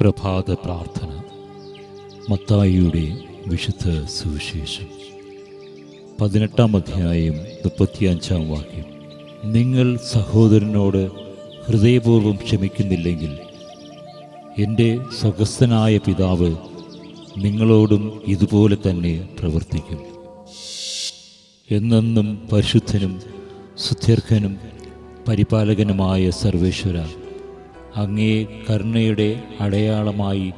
പ്രഭാത പ്രാർത്ഥന. മത്തായിയുടെ വിശുദ്ധ സുവിശേഷം. പതിനെട്ടാം അധ്യായം മുപ്പത്തിയഞ്ചാം വാക്യം. നിങ്ങൾ സഹോദരനോട് ഹൃദയപൂർവം ക്ഷമിക്കുന്നില്ലെങ്കിൽ എന്റെ സ്വഗസ്ഥനായ പിതാവ് നിങ്ങളോടും ഇതുപോലെ തന്നെ പ്രവർത്തിക്കും. എന്നെന്നും പരിശുദ്ധനും സുദീർഘനും പരിപാലകനുമായ സർവേശ്വര അങ്ങേ കരുണയുടെ അടയാളമായി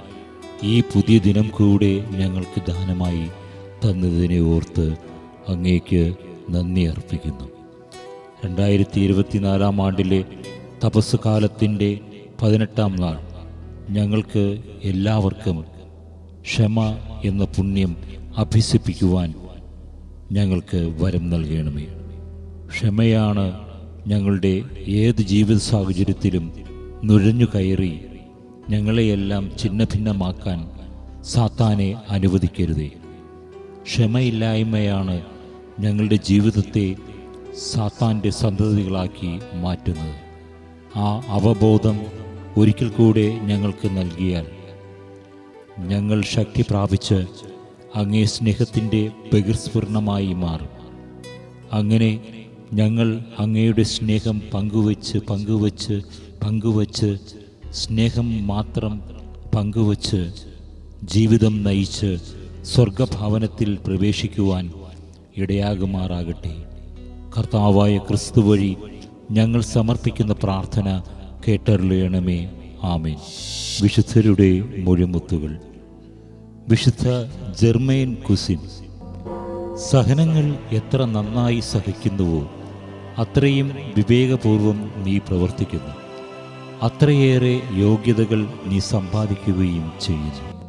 ഈ പുതിയ ദിനം കൂടെ ഞങ്ങൾക്ക് ദാനമായി തന്നതിനെ ഓർത്ത് അങ്ങേക്ക് നന്ദി അർപ്പിക്കുന്നു. രണ്ടായിരത്തി ഇരുപത്തിനാലാം ആണ്ടിലെ തപസ് കാലത്തിന്റെ പതിനെട്ടാം നാൾ ഞങ്ങൾക്ക് എല്ലാവർക്കും ക്ഷമ എന്ന പുണ്യം അഭ്യസിപ്പിക്കുവാൻ ഞങ്ങൾക്ക് വരം നൽകണമേ. ക്ഷമയാണ് ഞങ്ങളുടെ ഏത് ജീവിത സാഹചര്യത്തിലും നുഴഞ്ഞു കയറി ഞങ്ങളെയെല്ലാം ഛിന്നഭിന്നമാക്കാൻ സാത്താനെ അനുവദിക്കരുതേ. ക്ഷമയില്ലായ്മയാണ് ഞങ്ങളുടെ ജീവിതത്തെ സാത്താന്റെ സന്തതികളാക്കി മാറ്റുന്നത്. ആ അവബോധം ഒരിക്കൽ കൂടെ ഞങ്ങൾക്ക് നൽകിയാൽ ഞങ്ങൾ ശക്തി പ്രാപിച്ച് അങ്ങേ സ്നേഹത്തിന്റെ ബഹിർസ്ഫുരണമായി മാറും. അങ്ങനെ ഞങ്ങൾ അങ്ങയുടെ സ്നേഹം പങ്കുവച്ച് പങ്കുവച്ച് പങ്കുവച്ച് സ്നേഹം മാത്രം പങ്കുവച്ച് ജീവിതം നയിച്ച് സ്വർഗഭവനത്തിൽ പ്രവേശിക്കുവാൻ ഇടയാകുമാറാകട്ടെ. കർത്താവായ ക്രിസ്തു വഴി ഞങ്ങൾ സമർപ്പിക്കുന്ന പ്രാർത്ഥന കേട്ടറിയണമേ. ആമേൻ. വിശുദ്ധരുടെ മൊഴിമുത്തുകൾ. വിശുദ്ധ ജെർമൈൻ കുസിൻ സഹനങ്ങൾ എത്ര നന്നായി സഹിക്കുന്നുവോ അത്രയും വിവേകപൂർവം നീ പ്രവർത്തിക്കുന്നു. അത്രയേറെ യോഗ്യതകൾ നീ സമ്പാദിക്കുകയും ചെയ്യുന്നു.